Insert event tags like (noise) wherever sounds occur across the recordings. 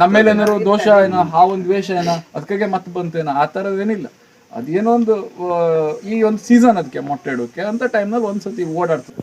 ನಮ್ಮ ಮೇಲೆ ಏನಾದ್ರು ದೋಷ, ಏನೋ ಹಾವು ದ್ವೇಷ, ಏನೋ ಅದಕ್ಕೆ ಮತ್ತೆ ಬಂತೇನ ಆ ಏನಿಲ್ಲ. ಅದೇನೋ ಒಂದು ಈ ಒಂದು ಸೀಸನ್ ಅದಕ್ಕೆ ಮೊಟ್ಟೆ ಇಡೋಕೆ, ಅಂತ ಟೈಮ್ನಲ್ಲಿ ಒಂದ್ಸತಿ ಓಡಾಡ್ತದೆ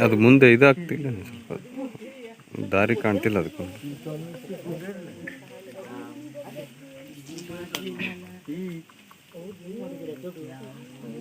ಅದು ಮುಂದೆ ಇದಾಗ್ತಿಲ್ಲ ಸ್ವಲ್ಪ. ದಾರಿ ಕಾಣ್ತಿಲ್ಲ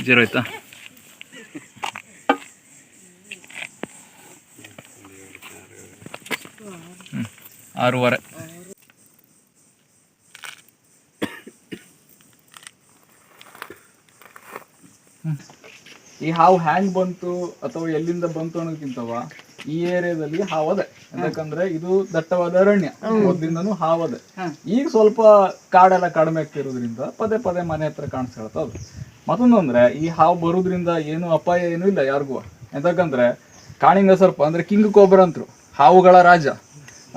ಜೀರೋ ಆಯ್ತಾ ಹ್ಮ್. ಆರೂವರೆ. ಈ ಹಾವು ಹ್ಯಾಂಗ್ ಬಂತು ಅಥವಾ ಎಲ್ಲಿಂದ ಬಂತು ಅನ್ನೋದಕ್ಕಿಂತವ ಈ ಏರಿಯಾದಲ್ಲಿ ಹಾವದೆ ಯಾಕಂದ್ರೆ ಇದು ದಟ್ಟವಾದ ಅರಣ್ಯ. ಮೊದ್ಲಿಂದನೂ ಹಾವದೆ ಈಗ ಸ್ವಲ್ಪ ಕಾಡೆಲ್ಲ ಕಡಿಮೆ ಆಗ್ತಿರೋದ್ರಿಂದ ಪದೇ ಪದೇ ಮನೆ ಹತ್ರ ಕಾಣಿಸ್ಕೊಳ್ತದೆ ಮತ್ತೊಂದು ಅಂದ್ರೆ ಈ ಹಾವು ಬರೋದ್ರಿಂದ ಏನು ಅಪಾಯ ಏನು ಇಲ್ಲ ಯಾರಿಗೂ. ಎಂತಕ್ಕಂದ್ರೆ ಕಾಳಿಂಗ ಸರ್ಪ, ಅಂದ್ರೆ ಕಿಂಗ್ ಕೋಬ್ರ ಅಂತರು, ಹಾವುಗಳ ರಾಜ.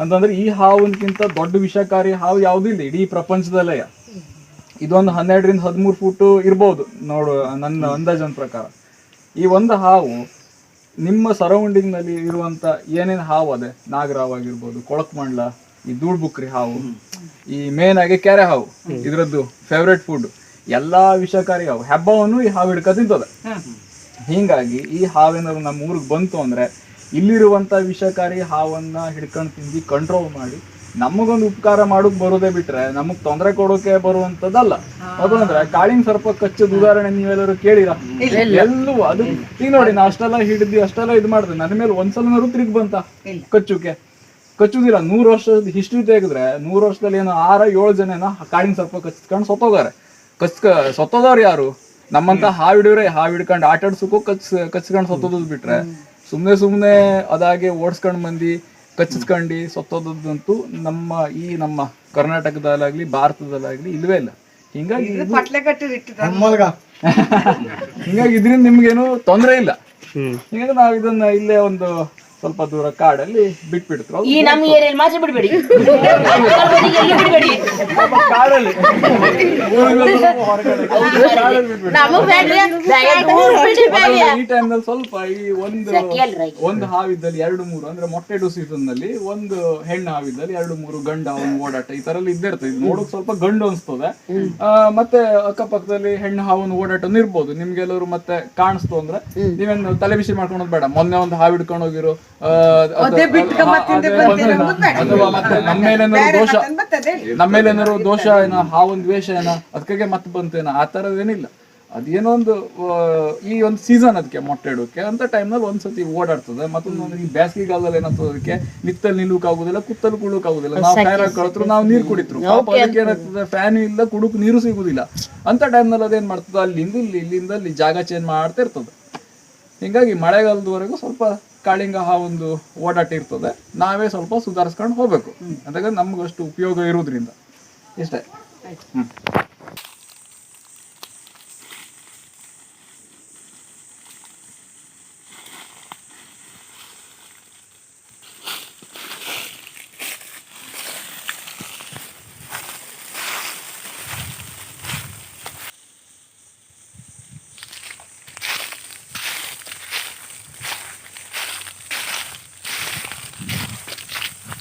ಅಂತಂದ್ರೆ ಈ ಹಾವಿನಕ್ಕಿಂತ ದೊಡ್ಡ ವಿಷಕಾರಿ ಹಾವು ಯಾವುದೂ ಇಲ್ಲ, ಇಡೀ ಪ್ರಪಂಚದಲ್ಲೇ ಇದೊಂದು ಹನ್ನೆರಡರಿಂದ ಹದಿಮೂರು ಫೂಟು ಇರ್ಬೋದು, ನೋಡು, ನನ್ನ ಅಂದಾಜನ್ ಪ್ರಕಾರ. ಈ ಒಂದು ಹಾವು ನಿಮ್ಮ ಸರೌಂಡಿಂಗ್ನಲ್ಲಿ ಇರುವಂತ ಏನೇನು ಹಾವು ಅದೇ? ನಾಗರಾವ್ ಆಗಿರ್ಬೋದು ಕೊಳಕ್ಮಂಡ್ಲ ಈ ಧೂಳ್ಬುಕ್ರಿ ಹಾವು, ಈ ಮೇನ್ ಆಗಿ ಕೆರೆ ಹಾವು, ಇದ್ರದ್ದು ಫೇವ್ರೆಟ್ ಫುಡ್ ಎಲ್ಲಾ ವಿಷಕಾರಿ ಅವು ಹೆಬ್ಬವನ್ನು ಈ ಹಾವು ಹಿಡ್ಕ ತಿಂತದ. ಹಿಂಗಾಗಿ ಈ ಹಾವೇನಾದ್ರು ನಮ್ಮ ಊರಿಗೆ ಬಂತು ಅಂದ್ರೆ ಇಲ್ಲಿರುವಂತ ವಿಷಕಾರಿ ಹಾವನ್ನ ಹಿಡ್ಕೊಂಡು ತಿಂದು ಕಂಟ್ರೋಲ್ ಮಾಡಿ ನಮಗೊಂದು ಉಪಕಾರ ಮಾಡೋಕ್ ಬರೋದೇ ಬಿಟ್ರೆ ನಮಗ್ ತೊಂದರೆ ಕೊಡೋಕೆ ಬರುವಂತದಲ್ಲ ಅದಂದ್ರೆ ಕಾಳಿನ ಸರ್ಪ ಕಚ್ಚದ ಉದಾಹರಣೆ ನೀವೆಲ್ಲರೂ ಕೇಳಿರ? ಎಲ್ಲೂ ಅದು ಈಗ ನೋಡಿ ನಾ ಅಷ್ಟೆಲ್ಲ ಹಿಡಿದು ಅಷ್ಟೆಲ್ಲ ಇದು ಮಾಡಿದ್ರೆ ನನ್ನ ಮೇಲೆ ಒಂದ್ಸಲ ತಿರುಗಿ ಬಂತ? ಕಚ್ಚುಕೆ ಕಚ್ಚುದಿಲ್ಲ. ನೂರು ವರ್ಷದ ಹಿಸ್ಟ್ರಿ ತೆಗೆದ್ರೆ ನೂರು ವರ್ಷದಲ್ಲಿ ಏನೋ ಆರ ಏಳು ಜನ ಕಾಳಿನ ಸರ್ಪ ಕಚ್ಚಿಕೊಂಡು ಸತ್ತೋಗಾರೆ. ಕಚ್ಕ ಸತ್ತೋದವ್ರು ಯಾರು? ನಮ್ಮಂತ ಹಾವು ಹಿಡಿಯೋರೆ ಹಾವು ಹಿಡ್ಕೊಂಡು ಆಟ ಆಡ್ಸಕ್ಕೂ ಕಚ್ ಕಚ್ಕೊಂಡು ಸತ್ತೋದ್ ಬಿಟ್ರೆ. ಸುಮ್ನೆ ಸುಮ್ನೆ ಅದಾಗೆ ಓಡಿಸ್ಕೊಂಡ್ ಮಂದಿ ಕಚ್ಚಿಸ್ಕೊಂಡು ಸತ್ತೋದಂತೂ ನಮ್ಮ ಈ ನಮ್ಮ ಕರ್ನಾಟಕದಲ್ಲಾಗ್ಲಿ ಭಾರತದಲ್ಲಾಗ್ಲಿ ಇಲ್ವೇ ಇಲ್ಲ. ಹಿಂಗಾಗಿ ಇದು- ಪಟ್ಲೆ ಕಟ್ಟಿರಿಟ್ಟು (laughs) ಹಿಂಗಾಗಿ ಇದರಿಂದ ನಿಮ್ಗೇನು ತೊಂದರೆ ಇಲ್ಲ. ಹಿಂಗಾಗಿ ನಾವು ಇದನ್ನ ಇಲ್ಲೇ ಒಂದು ಸ್ವಲ್ಪ ದೂರ ಕಾಡಲ್ಲಿ ಬಿಟ್ಬಿಡ್ತು. ಈ ನಮ್ಮ ಏರಿಯಲ್ಲಿ ಮಾತ್ರ ಬಿಡ್ಬೇಡಿ. (laughs) ಕಾಡಲ್ಲಿ. ಸ್ವಲ್ಪ ಹೊರಗಡೆ. ಕಾಡಲ್ಲಿ ಈ ಟೈಮ್ನಲ್ಲಿ ಸ್ವಲ್ಪ ಈ ಒಂದು ಒಂದು ಹಾವಿದ್ದಲ್ಲಿ ಎರಡು ಮೂರು ಅಂದ್ರೆ ಮೊಟ್ಟೆ ಇಡೋ ಸೀಸನ್ನಲ್ಲಿ ಒಂದು ಹೆಣ್ಣು ಹಾವಿದ್ದಲ್ಲಿ ಎರಡು ಮೂರು ಗಂಡ ಒಂದು ಓಡಾಟ ಈ ತರ ಎಲ್ಲ ಇದ್ದೇ ಇರ್ತದೆ. ಇದು ನೋಡಕ್ ಸ್ವಲ್ಪ ಗಂಡು ಅನ್ಸ್ತದೆ. ಆ, ಮತ್ತೆ ಅಕ್ಕಪಕ್ಕದಲ್ಲಿ ಹೆಣ್ಣು ಹಾವನ್ ಓಡಾಟ ಇರ್ಬೋದು. ನಿಮ್ಗೆಲ್ಲರೂ ಮತ್ತೆ ಕಾಣಿಸ್ತು ಅಂದ್ರೆ ನೀವೇನು ತಲೆ ಬಿಸಿ ಮಾಡ್ಕೊಳೋದು ಬೇಡ. ಮೊನ್ನೆ ಒಂದು ಹಾವು ಹಿಡ್ಕೊಂಡು ಹೋಗಿರೋ ಆ, ಅದು- ಅದೇ ಅಥವಾ ಮತ್ತೆ ನಮ್ಮ ಮೇಲೇನಾದ್ರು ದೋಷ ಏನ ಆ ದೋಷ ಏನೋ ಏನ ದ್ವೇಷ ಏನೋ ಅದಕ್ಕೆ ಮತ್ತೆ ಬಂತೇನ ಆ ಥರದ್ದೇನಿಲ್ಲ ಅದೇನೋ ಒಂದು ಈ ಒಂದು ಸೀಸನ್ ಅದಕ್ಕೆ ಮೊಟ್ಟೆ ಇಡೋಕೆ ಅಂತ ಟೈಮ್ನಲ್ಲಿ ಒಂದ್ಸತಿ ಓಡಾಡ್ತದೆ. ಮತ್ತೊಂದು ಈ ಕಾಲದಲ್ಲಿ ಏನಾಗ್ತದೆ ಅದಕ್ಕೆ ನಿತ್ತಲ್ಲಿ ನಿಲ್ಲುಕಾಗುದಿಲ್ಲ ಕುಡಕ್ ಕುಳುಕಾಗುದಿಲ್ಲ ನಾವು ಫ್ಯಾನ್ ಕಳತ್ರು ನಾವು ನೀರು ಕುಡಿತ್ರು. ಪಾಪ ಅದಕ್ಕೆ ಏನಾಗ್ತದೆ ಫ್ಯಾನ್ ಇಲ್ಲ ಕುಡುಕ್ ನೀರು ಸಿಗುದಿಲ್ಲ. ಅಂತ ಟೈಮ್ನಲ್ಲಿ ಅದೇನ್ ಮಾಡ್ತದೆ? ಅಲ್ಲಿಂದ ಇಲ್ಲಿ ಇಲ್ಲಿಂದ ಅಲ್ಲಿ ಜಾಗ ಚೇಂಜ್ ಮಾಡ್ತಾ ಇರ್ತದೆ. ಹಿಂಗಾಗಿ ಮಳೆಗಾಲದವರೆಗೂ ಸ್ವಲ್ಪ ಕಾಳಿಂಗ ಆ ಒಂದು ಓಡಾಟ ಇರ್ತದೆ ನಾವೇ ಸ್ವಲ್ಪ ಸುಧಾರಿಸ್ಕೊಂಡು ಹೋಗ್ಬೇಕು. ಅದಕ್ಕೆ ನಮ್ಗೆ ಅಷ್ಟು ಉಪಯೋಗ ಇರೋದ್ರಿಂದ. ಇಷ್ಟೇ. ಹ್ಮ್.